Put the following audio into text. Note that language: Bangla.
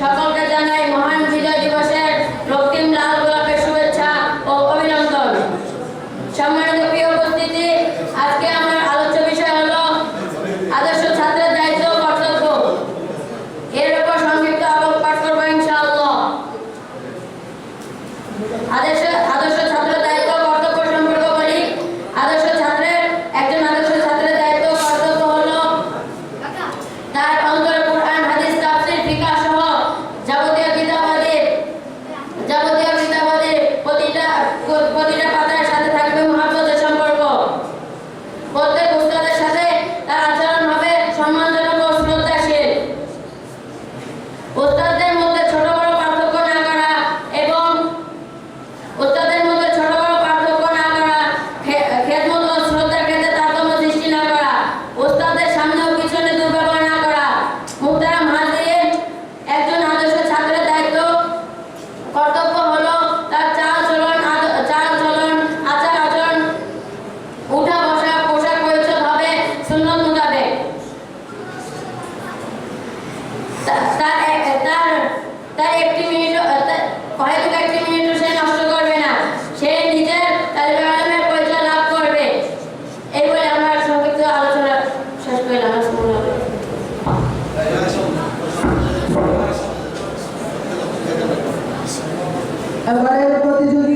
자석에 তার একটি মিনিট হয়তো একটি মিনিটও সে নষ্ট করবে না। সে নিজের তালিবে আলমের পরিচয় লাভ করবে। এই বলে আমরা সংক্ষিপ্ত আলোচনা শেষ করলাম এবারে প্রতিযোগী